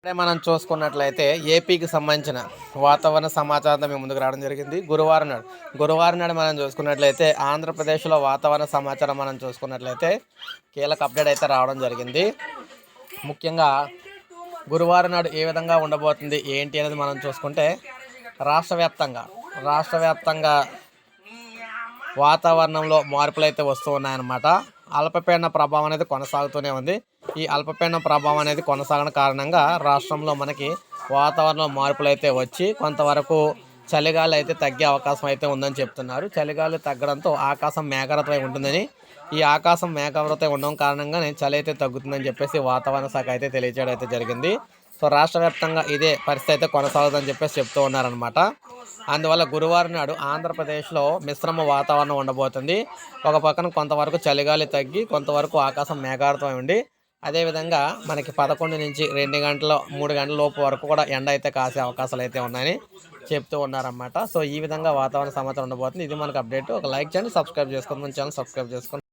ఇప్పుడే మనం చూసుకున్నట్లయితే ఏపీకి సంబంధించిన వాతావరణ సమాచారం మేము ముందుకు రావడం జరిగింది. గురువారం నాడు గురువారం నాడు మనం చూసుకున్నట్లయితే ఆంధ్రప్రదేశ్లో వాతావరణ సమాచారం మనం చూసుకున్నట్లయితే కీలక అప్డేట్ అయితే రావడం జరిగింది. ముఖ్యంగా గురువారం నాడు ఏ విధంగా ఉండబోతుంది ఏంటి అనేది మనం చూసుకుంటే రాష్ట్ర వ్యాప్తంగా రాష్ట్ర వ్యాప్తంగా వాతావరణంలో మార్పులు అయితే వస్తూ ఉన్నాయన్నమాట. అల్పపీడన ప్రభావం అనేది కొనసాగుతూనే ఉంది. ఈ అల్పపీడన ప్రభావం అనేది కొనసాగడం కారణంగా రాష్ట్రంలో మనకి వాతావరణంలో మార్పులు అయితే వచ్చి కొంతవరకు చలిగాలి అయితే తగ్గే అవకాశం అయితే ఉందని చెప్తున్నారు. చలిగాలి తగ్గడంతో ఆకాశం మేఘావృతమై ఉంటుందని ఈ ఆకాశం మేఘావృతమై ఉండడం కారణంగానే చలి అయితే తగ్గుతుందని చెప్పేసి వాతావరణ శాఖ అయితే తెలియజేయడం అయితే జరిగింది. సో రాష్ట్ర వ్యాప్తంగా ఇదే పరిస్థితి అయితే కొనసాగుతుందని చెప్పేసి చెప్తూ ఉన్నారనమాట అందువల్ల గురువారం నాడు ఆంధ్రప్రదేశ్లో మిశ్రమ వాతావరణం ఉండబోతుంది. ఒక పక్కన కొంతవరకు చలిగాలి తగ్గి కొంతవరకు ఆకాశం మేఘార్థమై ఉండి అదేవిధంగా మనకి పదకొండు నుంచి రెండు గంటల మూడు గంటల లోపు వరకు కూడా ఎండ అయితే కాసే అవకాశాలు అయితే ఉన్నాయని చెప్తూ ఉన్నారన్నమాట. సో ఈ విధంగా వాతావరణ సమాచారం ఉండబోతుంది. ఇది మనకు అప్డేట్. ఒక లైక్ చేయండి సబ్స్క్రైబ్ చేసుకోండి మన ఛానల్ సబ్స్క్రైబ్ చేసుకోండి